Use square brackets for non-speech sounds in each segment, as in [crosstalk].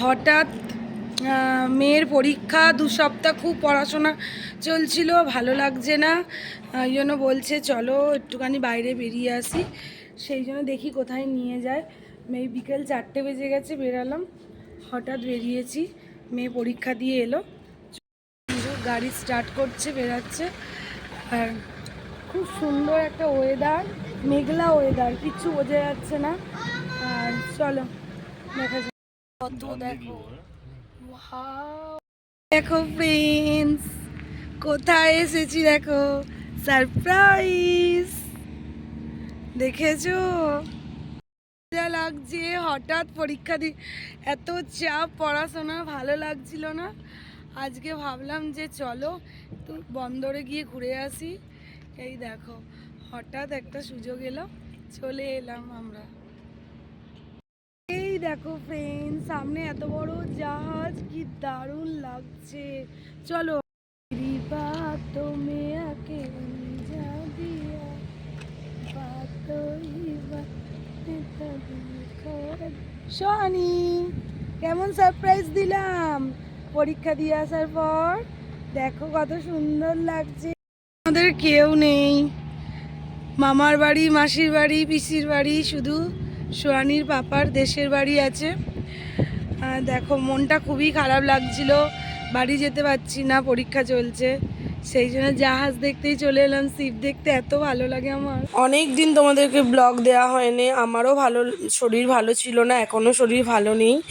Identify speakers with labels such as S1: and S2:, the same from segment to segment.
S1: হঠাৎ মেয়ের পরীক্ষা, দু সপ্তাহ খুব পড়াশোনা চলছিল, ভালো লাগছে না। এই জন্য বলছে, চলো একটুখানি বাইরে বেরিয়ে আসি, সেই জন্য দেখি কোথায় নিয়ে যায়। মেয়ে বিকেল চারটে বেজে গেছে, বেরালাম, হঠাৎ বেরিয়েছি, মেয়ে পরীক্ষা দিয়ে এলো। গাড়ি স্টার্ট করছে, বেরাচ্ছে, আর খুব সুন্দর একটা ওয়েদার মেঘলা ওয়েদার কিচ্ছু বোঝা যাচ্ছে না। আর চলো, দেখা কত দেখো। দেখো ফ্রেন্ডস কোথায় এসেছি দেখো? সারপ্রাইজ দেখেছ? যা লাগছে হঠাৎ পরীক্ষা দি এত চাপ পড়াশোনা ভালো লাগছিল না। আজকে ভাবলাম যে চলো একটু বন্দরে গিয়ে ঘুরে আসি। এই দেখো হঠাৎ একটা সুযোগ এলো চলে এলাম আমরা। দেখো ফ্রেন্ড সামনে এত বড় জাহাজ, কি দারুণ লাগছে। চলো। সোহানি, কেমন সারপ্রাইজ দিলাম। পরীক্ষা দিয়ে আসার পর দেখো কত সুন্দর লাগছে। আমাদের কেউ নেই। মামার বাড়ি, মাসির বাড়ি, পিসির বাড়ি, শুধু সোয়ানির পাপার দেশের বাড়ি আছে। দেখো, মনটা খুবই খারাপ লাগছিল। বাড়ি যেতে পারছি না, পরীক্ষা চলছে। সেই জন্য জাহাজ দেখতেই চলে এলাম। শিপ দেখতে এত ভালো লাগে আমার। অনেক দিন তোমাদেরকে ব্লগ দেওয়া হয়নি। আমারও ভালো, শরীর ভালো ছিল না, এখনও শরীর ভালো নেই।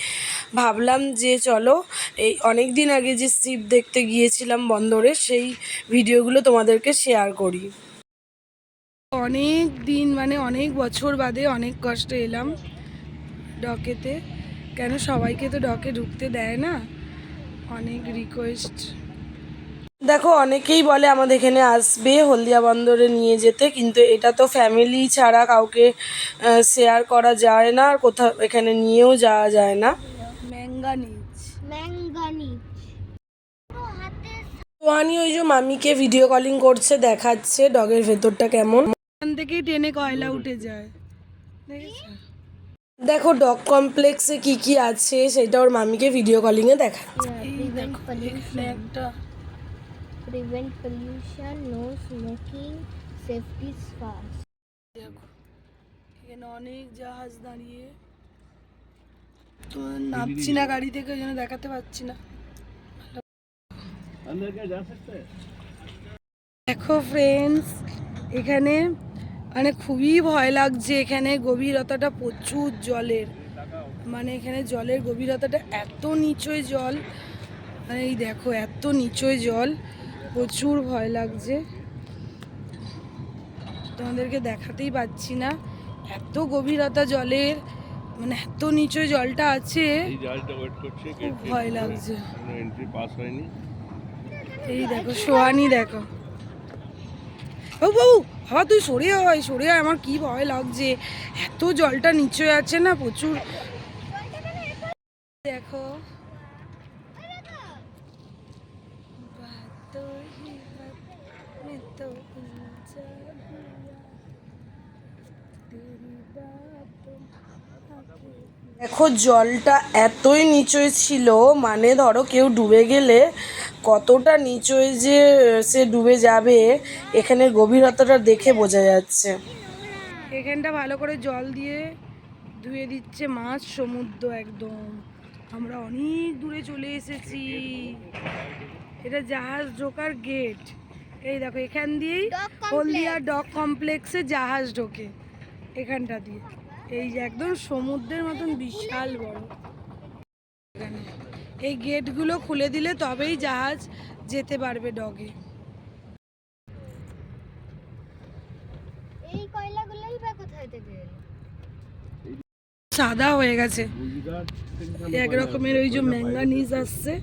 S1: ভাবলাম যে চলো, এই অনেক দিন আগে যে শিপ দেখতে গিয়েছিলাম বন্দরে, সেই ভিডিওগুলো তোমাদেরকে শেয়ার করি। অনেক দিন মানে অনেক বছর বাদে অনেক কষ্টে এলাম ডকেতে। কেন সবাইকে তো ডকে ঢুকতে দেয় না? অনেক রিকোয়েস্ট দেখো অনেকেই বলে আমাদের এখানে আসবে হলদিয়া বন্দরে নিয়ে যেতে কিন্তু এটা তো ফ্যামিলি ছাড়া কাউকে শেয়ার করা যায় না আর কোথাও এখানে নিয়েও যাওয়া যায় না। ম্যাঙ্গানিজ
S2: ম্যাঙ্গানিজ
S1: সোয়ানি ওই যে মামিকে ভিডিও কলিং করছে দেখাচ্ছে ডগের ভেতরটা কেমন। থেকেই ট্রেনে কয়লা উঠে যায়। দেখো ডগ কমপ্লেক্সে কি কি আছে সেটা ওর মামিকে ভিডিও কলিং এ দেখাচ্ছে একটা
S2: prevent pollution no smoking safety fast
S1: এখানে অনেক জাহাজ দাঁড়িয়ে। তো নামছি না গাড়ি থেকে ওই জন্য দেখাতে পারছি না। দেখো ফ্রেন্ডস এখানে মানে খুবই ভয় লাগছে এখানে গভীরতাটা প্রচুর জলের। মানে এখানে জলের গভীরতাটা এত নিচয় জল। মানে এই দেখো এত নিচয় জল। প্রচুর ভয় লাগছে। তোমাদেরকে দেখাতেই পাচ্ছি না। এত গভীরতা জলের মানে এত নিচয় জলটা আছে। খুব ভয় লাগছে। এই দেখো সোয়ানি দেখো। ও বাবু হা, তুই সরে হয় সরে হয় আমার কি ভয় লাগছে। এত জলটা নিচে আছে না প্রচুর। দেখো। দেখো, জলটা এতই নিচয় ছিল মানে ধরো কেউ ডুবে গেলে কতটা নিচয় যে সে ডুবে যাবে এখানে গভীরতাটা দেখে বোঝা যাচ্ছে। এখানটা ভালো করে জল দিয়ে ধুয়ে দিচ্ছে মাছ সমুদ্র একদম। আমরা অনেক দূরে চলে এসেছি। এটা জাহাজ ঢোকার গেট এই দেখো এখান দিয়েই. হলদিয়া ডক কমপ্লেক্সে জাহাজ ঢোকে এখানটা দিয়ে। এই যে একদম সমুদ্রের মতন বিশাল বড়। এখানে এই গেটগুলো খুলে দিলে তবেই জাহাজ যেতে পারবে ডগে।
S2: এই কয়লাগুলোই বা কোথায় থেকে
S1: সাদা হয়ে গেছে। এক রকমের ওই যে ম্যাঙ্গানিজ আসছে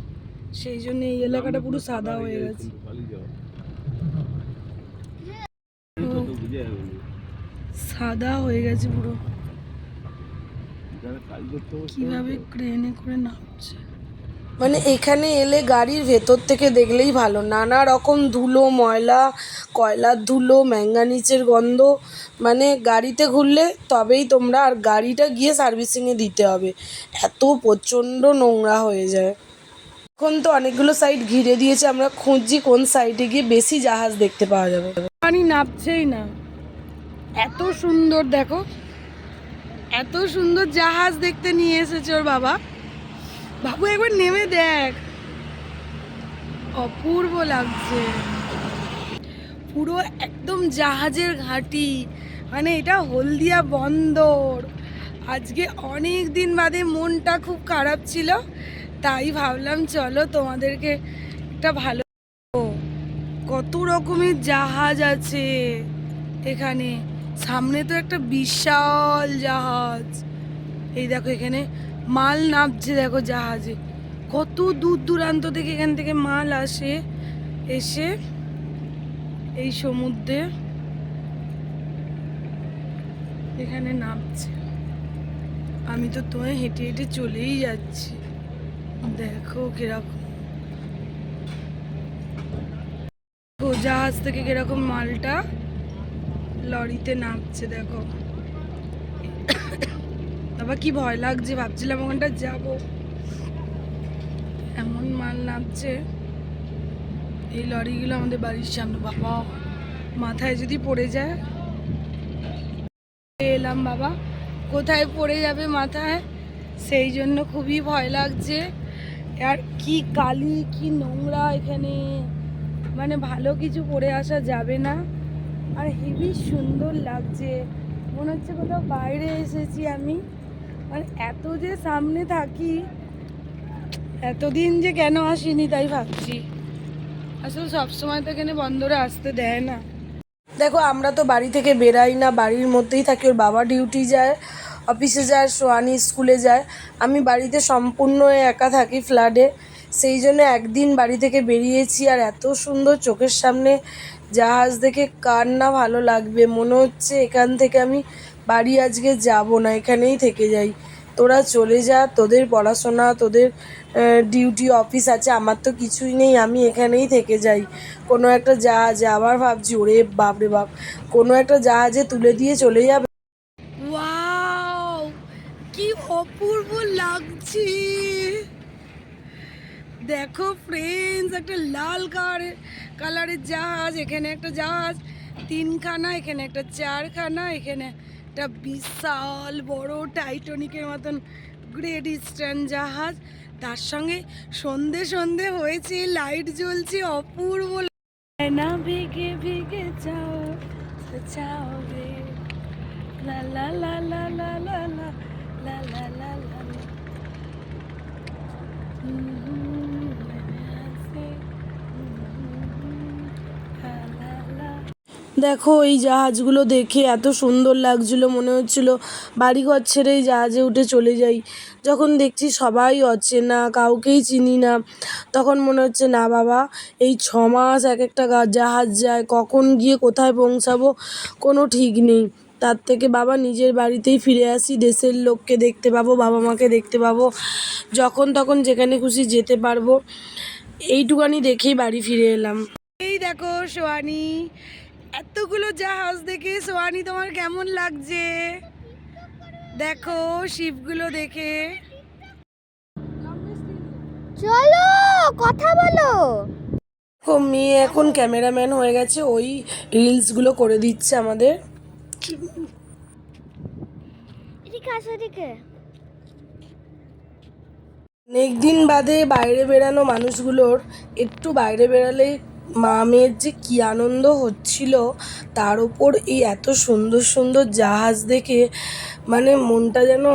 S1: সেই জন্য এই এলাকাটা পুরো সাদা হয়ে গেছে। সাদা হয়ে গেছে পুরো। কীভাবে ক্রেনে করে নামছে? মানে এখানে এলে গাড়ির ভেতর থেকে দেখলেই ভালো। নানা রকম ধুলো, ময়লা, কয়লার ধুলো ম্যাঙ্গানিচের গন্ধ। মানে গাড়িতে ঘুরলে তবেই তোমরা আর গাড়িটা গিয়ে সার্ভিসিংয়ে দিতে হবে। এত প্রচণ্ড নোংরা হয়ে যায়। এখন তো অনেকগুলো সাইড ঘিরে দিয়েছে, আমরা খুঁজছি কোন সাইডে গিয়ে বেশি জাহাজ দেখতে পাওয়া যাবে। পানি নামছেই না। এত সুন্দর, দেখো। এত সুন্দর জাহাজ দেখতে নিয়ে এসেছে ওর বাবা। বাবু, একবার নেমে দেখ। অপূর্ব লাগছে। পুরো একদম জাহাজের ঘাঁটি। মানে এটা হলদিয়া বন্দর। আজকে অনেক দিন বাদে মনটা খুব খারাপ ছিল, তাই ভাবলাম চলো তোমাদেরকে একটা ভালো কত রকমের জাহাজ আছে এখানে। সামনে তো একটা বিশাল জাহাজ। এই দেখো এখানে মাল নামছে, দেখো জাহাজে। কত দূর দূরান্ত থেকে এখান থেকে মাল আসে, এসে এই সমুদ্রে এখানে নামছে। আমি তো তোমায় হেঁটে হেঁটে চলেই যাচ্ছি। দেখো কীরকম। জাহাজ থেকে কীরকম মালটা লরিতে নামছে, দেখো। বাবা কি ভয় লাগছে ভাবছিলাম ওখানটা যাব। এমন মাল নামছে। এই লরিগুলো আমাদের বাড়ির সামনে, বাবা। মাথায় যদি পড়ে যায়। এলাম বাবা, কোথায় পড়ে যাবে মাথায়? সেই জন্য খুবই ভয় লাগছে। আর কি কালি, কি নোংরা এখানে। মানে ভালো কিছু পরে আসা যাবে না। আর হেভি সুন্দর লাগছে। মনে হচ্ছে কোথাও বাইরে এসেছি আমি। আর এত যে সামনে থাকি, এতদিন যে কেন আসিনি তাই ভাবছি। আসলে সবসময় তো এখানে বন্দরে আসতে দেয় না। দেখো, আমরা তো বাড়ি থেকে বেরাই না, বাড়ির মধ্যেই থাকি। ওর বাবা ডিউটি যায় অফিসে যায়, সোয়ানি স্কুলে যায়। আমি বাড়িতে সম্পূর্ণ একা থাকি ফ্ল্যাটে সেই জন্য একদিন বাড়ি থেকে বেরিয়েছি আর এত সুন্দর চোখের সামনে জাহাজ দেখে কার না ভালো লাগবে। মনে হচ্ছে এখান থেকে আমি বাড়ি আজকে যাব না, এখানেই থেকে যাই। তোরা চলে যা, তোদের পড়াশোনা, তোদের ডিউটি অফিস আছে, আমার তো কিছুই নেই, আমি এখানেই থেকে যাই। কোনো একটা জাহাজে, আবার ভাবছি, ওরে বাপ রে বাপ, কোনো একটা জাহাজে তুলে দিয়ে চলে যাবে। কি অপূর্ব লাগছে। দেখো ফ্রেন্ডস একটা লাল কালারের কালারের জাহাজ, এখানে একটা জাহাজ, তিনখানা, এখানে একটা চারখানা, এখানে একটা বিশাল বড় টাইটনিকের মতন গ্রেট ইস্টার্ন জাহাজ। তার সঙ্গে সন্ধে সন্ধে হয়েছে, লাইট জ্বলছে, অপূর্ব না ভেগে ভেগে যাও যাও রে। লা লা লা লা লা লা লা লা লা লা লা দেখো, এই জাহাজগুলো দেখে এত সুন্দর লাগছিল, মনে হচ্ছিল বাড়িঘর ছেড়ে এই জাহাজে উঠে চলে যাই। যখন দেখছি সবাই অচেনা, কাউকেই চিনি না, তখন মনে হচ্ছে, না বাবা, এই ছ মাস এক একটা জাহাজ যায়, কখন গিয়ে কোথায় পৌঁছাবো? কোনো ঠিক নেই। তার থেকে, বাবা, নিজের বাড়িতেই ফিরে আসি, দেশের লোককে দেখতে পাবো, বাবা মাকে দেখতে পাবো, যখন তখন যেখানে খুশি যেতে পারব। এইটুকানি দেখেই বাড়ি ফিরে এলাম। এই দেখো সোয়ানি এতগুলো জাহাজ দেখে সোয়ানি তোমার কেমন লাগছে? দেখো শিপগুলো দেখে।
S2: চলো কথা বলো।
S1: ও মেয়ে এখন ক্যামেরাম্যান হয়ে গেছে ওই রিলসগুলো করে দিচ্ছে আমাদের। অনেক দিন বাদে বাইরে বেরানো মানুষগুলোর একটু বাইরে বেরালেই মা মেয়ের যে কী আনন্দ হচ্ছিল, তার ওপর এই এত সুন্দর সুন্দর জাহাজ দেখে মানে মনটা যেন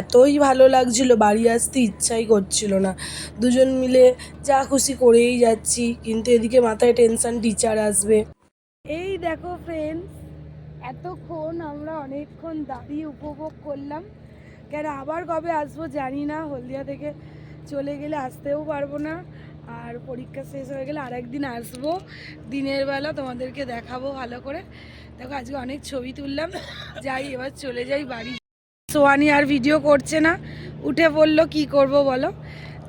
S1: এতই ভালো লাগছিল, বাড়ি আসতে ইচ্ছাই করছিল না। দুজন মিলে যা খুশি করেই যাচ্ছি, কিন্তু এদিকে মাথায় টেনশন টিচার আসবে। এই দেখো ফ্রেন্ডস এতক্ষণ আমরা অনেকক্ষণ দাঁড়িয়ে উপভোগ করলাম। কেন আবার কবে আসব জানি না, হলদিয়া থেকে চলে গেলে আসতেও পারব না। আর পরীক্ষা শেষ হয়ে গেলে আর একদিন আসব। দিনের বেলা তোমাদেরকে দেখাবো ভালো করে। দেখো, আজকে অনেক ছবি তুললাম। [laughs] যাই, এবার চলে যাই বাড়ি। সোয়ানি আর ভিডিও করছে না। উঠে পড়ল কি করব বলো?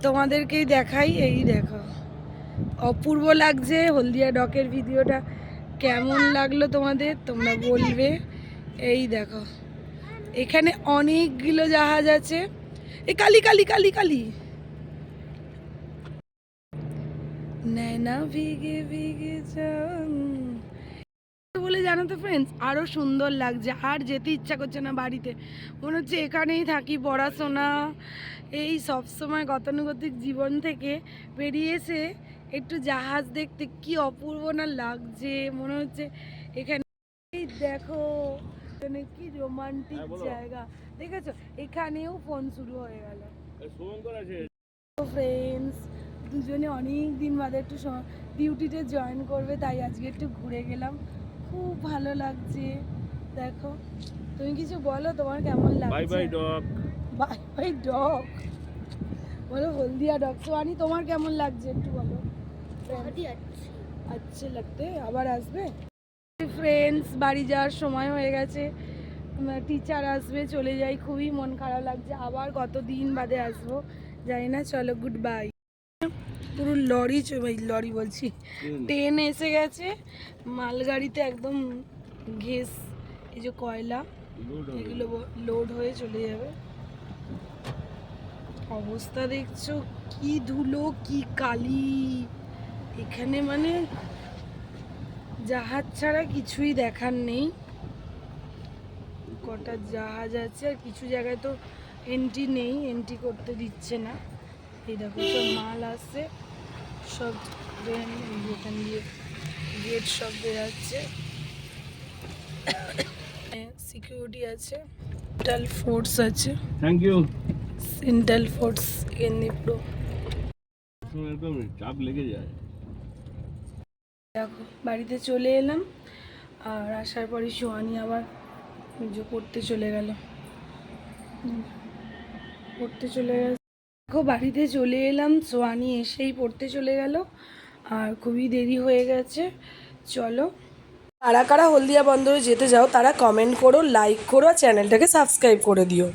S1: তোমাদেরকেই দেখাই। এই দেখো, অপূর্ব লাগছে হলদিয়া ডকের ভিডিওটা। কেমন লাগল তোমাদের? তোমরা বলবে। এই দেখো, এখানে অনেকগুলো জাহাজ আছে। এ কালি কালি কালি কালি। নैना ভিগে ভিগে বলে জানো তো ফ্রেন্ডস আরও সুন্দর লাগছে। আর যেতে ইচ্ছা করছে না বাড়িতে। মনে হচ্ছে এখানেই থাকি পড়াশোনা। এই সব সময় গতানুগতিক জীবন থেকে বেরিয়ে এসে একটু জাহাজ দেখতে কি অপূর্ব না লাগছে। মনে হচ্ছে এখানে দেখো এখানে কি রোমান্টিক
S3: হ্যাঁ।
S1: জায়গা। দেখেছ? এখানেও ফোন শুরু হয়ে গেল। ফ্রেন্ডস দুজনে অনেক দিন বাদে একটু ডিউটিতে জয়েন করবে তাই আজকে একটু ঘুরে গেলাম। খুব ভালো লাগছে। দেখো তুমি কিছু বলো তোমার কেমন লাগছে?
S3: Bye bye dog
S1: bye bye dog বলো হলদিয়া ডগ সোয়ানি তোমার কেমন লাগছে একটু বলো? আচ্ছা লাগতে আবার আসবে? ফ্রেন্ডস বাড়ি যাওয়ার সময় হয়ে গেছে। টিচার আসবে চলে যাই। খুবই মন খারাপ লাগছে। আবার কত দিন বাদে আসব? জানি না চলো গুড বাই পুরো লরি এই লরি বলছি। ট্রেন এসে গেছে মালগাড়িতে একদম ঘেস এই যে কয়লা এগুলো লোড হয়ে চলে যাবে। অবস্থা দেখছ কি ধুলো কি কালি। এখানে মানে জাহাজ ছাড়া কিছুই দেখার নেই। কটা জাহাজ আছে আর কিছু জায়গায় তো এন্ট্রি নেই এন্ট্রি করতে দিচ্ছে না। এই দেখো সব মাল আসছে সব ট্রেন এখান দিয়ে গেট সব বেরাচ্ছে। সিকিউরিটি আছে সেন্ট্রাল ফোর্স আছে।
S3: থ্যাংক ইউ
S1: সেন্ট্রাল ফোর্স এখানে পুরো
S3: একদম চাপ লেগে যায়।
S1: দেখো বাড়িতে চলে এলাম আর আসার পরে সোয়ানি আবার যে পড়তে চলে গেল। পড়তে চলে গেল বাড়িতে চলে এলাম। সোয়ানি এসেই পড়তে চলে গেল। আর খুবই দেরি হয়ে গেছে। চলো। কারা কারা হলদিয়া বন্দরে যেতে যাও, তারা কমেন্ট করো লাইক করো, আর চ্যানেলটাকে সাবস্ক্রাইব করে দিও।